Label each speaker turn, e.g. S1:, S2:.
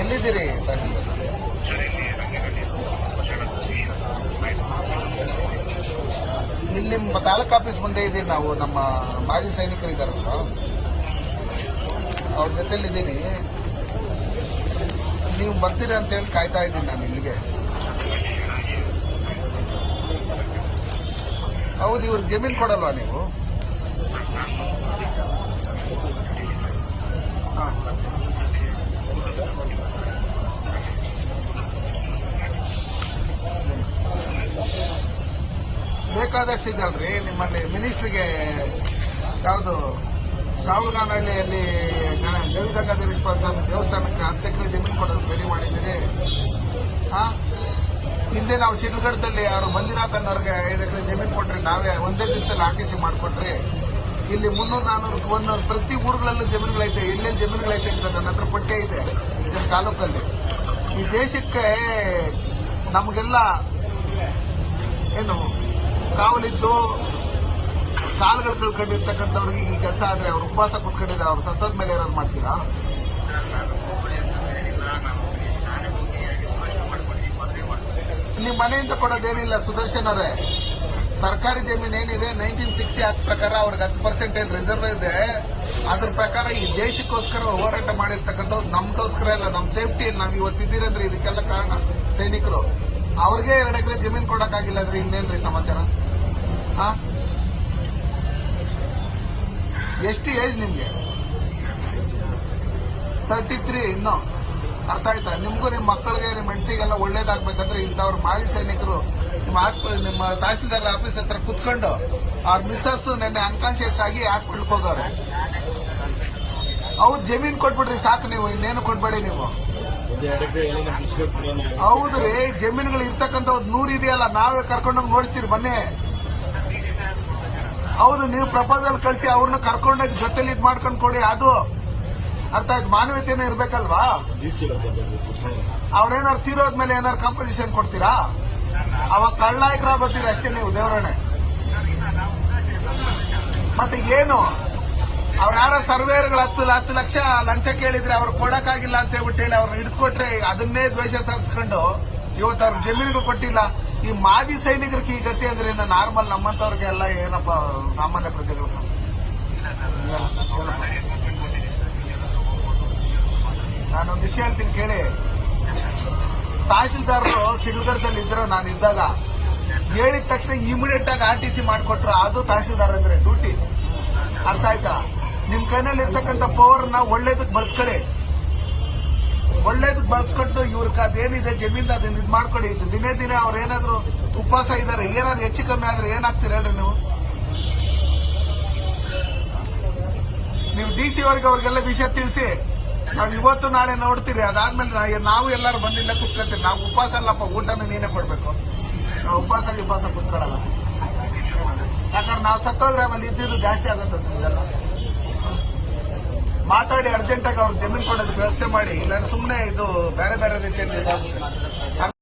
S1: ಎಲ್ಲಿದ್ದೀರಿ? ಇಲ್ಲಿ ನಿಮ್ಮ ತಾಲೂಕ್ ಆಫೀಸ್ ಮುಂದೆ ಇದ್ದೀರಿ ನಾವು, ನಮ್ಮ ಮಾಜಿ ಸೈನಿಕರು ಇದ್ದಾರಲ್ಲ ಅವ್ರ ಜೊತೆಲಿ ಇದ್ದೀನಿ ನೀವು ಬರ್ತೀರಿ ಅಂತ ಹೇಳಿ ಕಾಯ್ತಾ ಇದ್ದೀನಿ ನಾನು ಇಲ್ಲಿಗೆ. ಹೌದು, ಇವ್ರಿಗೆ ಜಮೀನು ಕೊಡಲ್ವಾ ನೀವು? ಬೇಕಾದಷ್ಟು ಇದಲ್ರಿ ನಿಮ್ಮಲ್ಲಿ ಮಿನಿಸ್ಟ್ರಿಗೆ ಯಾವುದು? ಕಾವಲುಗಾನಹಳ್ಳಿಯಲ್ಲಿ ಗವಿಗಂಗಾಧರೇಶ್ವರ ಸ್ವಾಮಿ ದೇವಸ್ಥಾನಕ್ಕೆ ಹತ್ತು ಎಕರೆ ಜಮೀನು ಕೊಡೋದು ರೆಡಿ ಮಾಡಿದ್ದೀರಿ. ಹಿಂದೆ ನಾವು ಶಿಡ್ಲಘಟ್ಟದಲ್ಲಿ ಯಾರು ಮಂಜುನಾಥ್ ಅನ್ನೋರಿಗೆ ಐದು ಎಕರೆ ಜಮೀನು ಕೊಟ್ರಿ ನಾವೇ ಒಂದೇ ದಿವಸದಲ್ಲಿ ಆರ್ಟಿಸಿ ಮಾಡಿಕೊಟ್ರಿ. ಇಲ್ಲಿ ಮುನ್ನೂರು ನಾನ್ನೂರು ಒಂದೊಂದು ಪ್ರತಿ ಊರುಗಳಲ್ಲೂ ಜಮೀನುಗಳೈತೆ, ಎಲ್ಲೆಲ್ಲಿ ಜಮೀನುಗಳೈತೆ ಅಂತ ನನ್ನ ಹತ್ರ ಪಟ್ಟಿ ಐತೆ ನಮ್ಮ ತಾಲೂಕಲ್ಲಿ. ಈ ದೇಶಕ್ಕೆ ನಮಗೆಲ್ಲ ಏನು ಕಾವಲಿದ್ದು ಕಾಲುಗಳು ಕಳ್ಕೊಂಡಿರ್ತಕ್ಕಂಥವ್ರಿಗೆ ಈ ಕೆಲಸ ಆದ್ರೆ ಅವ್ರು ಉಪವಾಸ ಕುತ್ಕೊಂಡಿದ್ರೆ ಅವ್ರು ಸತ್ತದ ಮೇಲೆ ಏನಾದ್ರು ಮಾಡ್ತೀರಾ? ನಿಮ್ಮ ಮನೆಯಿಂದ ಕೊಡೋದೇನಿಲ್ಲ, ಸುದರ್ಶನ್ ಅವರೇ. ಸರ್ಕಾರಿ ಜಮೀನು ಏನಿದೆ ನೈನ್ಟೀನ್ ಸಿಕ್ಸ್ಟಿ ಆಕ್ಟ್ ಪ್ರಕಾರ ಅವ್ರಿಗೆ ಹತ್ತು ಪರ್ಸೆಂಟ್ ಏನ್ ರಿಸರ್ವ್ ಇದೆ. ಅದ್ರ ಪ್ರಕಾರ ಈ ದೇಶಕ್ಕೋಸ್ಕರ ಹೋರಾಟ ಮಾಡಿರ್ತಕ್ಕಂಥವ್ರು ನಮ್ಗೋಸ್ಕರ ಇಲ್ಲ ನಮ್ಮ ಸೇಫ್ಟಿಯಲ್ಲಿ ನಾವು ಇವತ್ತಿದ್ದೀರಂದ್ರೆ ಇದಕ್ಕೆಲ್ಲ ಕಾರಣ ಸೈನಿಕರು. ಅವ್ರಿಗೆ ಎರಡು ಎಕರೆ ಜಮೀನು ಕೊಡಕ್ಕಾಗಿಲ್ಲ ಅಂದ್ರೆ ಇನ್ನೇನ್ರಿ ಸಮಾಚಾರ? ಎಷ್ಟು ಏಜ್ ನಿಮ್ಗೆ? ತರ್ಟಿ ತ್ರೀ ಇನ್ನು. ಅರ್ಥ ಆಯ್ತಾ? ನಿಮ್ಗೂ ನಿಮ್ಮ ಮಕ್ಕಳಿಗೆ ನಿಮ್ಮ ಹೆಂಡತಿಗೆಲ್ಲ ಒಳ್ಳೇದಾಗ್ಬೇಕಂದ್ರೆ ಇಂಥವ್ರ ಮಾಜಿ ಸೈನಿಕರು ನಿಮ್ಮ ಹಾಸ್ಪಿಟಲ್ ನಿಮ್ಮ ತಹಸೀಲ್ದಾರ್ ಆಫೀಸ್ ಹತ್ರ ಕುತ್ಕೊಂಡು ಅವ್ರ ಮಿಸ್ಸಸ್ ನೆನ್ನೆ ಅನ್ಕಾನ್ಶಿಯಸ್ ಆಗಿ ಹಾಸ್ಪಿಟ್ಲ್ಗೆ ಹೋಗವ್ರೆ ಹೌದು ಜಮೀನ್ ಕೊಟ್ಬಿಡ್ರಿ ಸಾಕು ನೀವು, ಇನ್ನೇನು ಕೊಡ್ಬೇಡಿ ನೀವು. ಹೌದ್ರಿ, ಜಮೀನುಗಳು ಇರ್ತಕ್ಕಂಥ ಒಂದು ನೂರು ಇದೆಯಲ್ಲ, ನಾವೇ ಕರ್ಕೊಂಡೋಗಿ ನೋಡ್ತೀರಿ, ಬನ್ನಿ. ಹೌದು, ನೀವು ಪ್ರಪೋಸಲ್ ಕಳಿಸಿ ಅವ್ರನ್ನ ಕರ್ಕೊಂಡೋಗಿ ಜೊತೆಲಿ ಇದ್ ಮಾಡ್ಕೊಂಡು ಕೊಡಿ, ಅದು ಅರ್ಥ ಆಯ್ತು. ಮಾನವೀಯತೆನೇ ಇರ್ಬೇಕಲ್ವಾ? ಅವ್ರೇನಾರು ತೀರೋದ್ಮೇಲೆ ಏನಾರು ಕಾಂಪೋಸಿಷನ್ ಕೊಡ್ತೀರಾ? ಅವಾಗ ಕಳ್ಳಾಯಕರಾಗೋತೀರ ಅಷ್ಟೇ ನೀವು ದೇವರಣೆ ಮತ್ತೆ ಏನು? ಅವ್ರ ಯಾರ ಸರ್ವೇರ್ಗಳು ಹತ್ತು ಹತ್ತು ಲಕ್ಷ ಲಂಚ ಕೇಳಿದ್ರೆ ಅವ್ರು ಕೊಡಕ್ಕಾಗಿಲ್ಲ ಅಂತ ಹೇಳ್ಬಿಟ್ಟು ಹೇಳಿ ಅವ್ರನ್ನ ಹಿಡ್ಕೊಟ್ರೆ ಅದನ್ನೇ ದ್ವೇಷ ತರಿಸ್ಕೊಂಡು ಇವತ್ತು ಅವ್ರ ಜಮೀನುಗಳು ಕೊಟ್ಟಿಲ್ಲ. ಈ ಮಾಜಿ ಸೈನಿಕರಿಗೆ ಈ ಗತಿ ಅಂದ್ರೆ ನಾರ್ಮಲ್ ನಮ್ಮಂತವ್ರಿಗೆ ಎಲ್ಲ ಏನಪ್ಪ ಸಾಮಾನ್ಯ ಪ್ರಜೆಗಳು? ನಾನೊಂದು ವಿಷಯ ಹೇಳ್ತೀನಿ ಕೇಳಿ. ತಹಸೀಲ್ದಾರರು ಶಿಡ್ಲಘಟ್ಟದಲ್ಲಿ ಇದ್ರು, ನಾನು ಇದ್ದಾಗ. ಹೇಳಿದ ತಕ್ಷಣ ಇಮಿಡಿಯೇಟ್ ಆಗಿ ಆರ್ ಟಿ ಸಿ ಮಾಡಿಕೊಟ್ರು. ಅದು ತಹಸೀಲ್ದಾರ್ ಅಂದ್ರೆ ಡ್ಯೂಟಿ ಅರ್ಥ ಆಯ್ತಾ? ನಿಮ್ ಕೈನಲ್ಲಿ ಇರ್ತಕ್ಕಂಥ ಪವರ್ನ ಒಳ್ಳೇದಕ್ಕೆ ಬಳಸ್ಕೊಳ್ಳಿ. ಒಳ್ಳೇದಕ್ ಬಳಸ್ಕೊಂಡು ಇವ್ರಿಗೆ ಅದೇನಿದೆ ಜಮೀನ್ ಅದನ್ನ ಇದು ಮಾಡ್ಕೊಳ್ಳಿ. ದಿನೇ ದಿನೇ ಅವ್ರು ಏನಾದ್ರು ಉಪವಾಸ ಇದಾರೆ, ಏನಾದ್ರು ಹೆಚ್ಚು ಕಮ್ಮಿ ಆದ್ರೆ ಏನಾಗ್ತೀರ ಹೇಳ್ರಿ ನೀವು? ನೀವು ಡಿ ಸಿ ಅವ್ರಿಗೆ ಅವ್ರಿಗೆಲ್ಲ ವಿಷಯ ತಿಳಿಸಿ. ನಾವು ಇವತ್ತು ನಾಳೆ ನೋಡ್ತೀರಿ, ಅದಾದ್ಮೇಲೆ ನಾವು ಎಲ್ಲರೂ ಬಂದಿಲ್ಲ ಕುತ್ಕೊಂತೀರಿ ನಾವು ಉಪವಾಸ ಅಲ್ಲಪ್ಪ, ಊಟನ ನೀನೇ ಕೊಡ್ಬೇಕು. ನಾವು ಉಪವಾಸ ಉಪವಾಸ ಕುತ್ಕೊಳ್ಳಲ್ಲ ಯಾಕಂದ್ರೆ ನಾವು ಸತ್ತೋದ್ರೆ ಆಮೇಲೆ ಇದ್ದಿದ್ದು ಜಾಸ್ತಿ ಆಗುತ್ತೆ ನಿಮ್ಗೆಲ್ಲ ಮಾತಾಡಿ ಅರ್ಜೆಂಟಾಗಿ ಅವ್ರಿಗೆ ಜಮೀನು ಕೊಡೋದು ವ್ಯವಸ್ಥೆ ಮಾಡಿ ಇಲ್ಲಾಂದ್ರೆ ಸುಮ್ಮನೆ ಇದು ಬೇರೆ ಬೇರೆ ರೀತಿಯಲ್ಲಿ.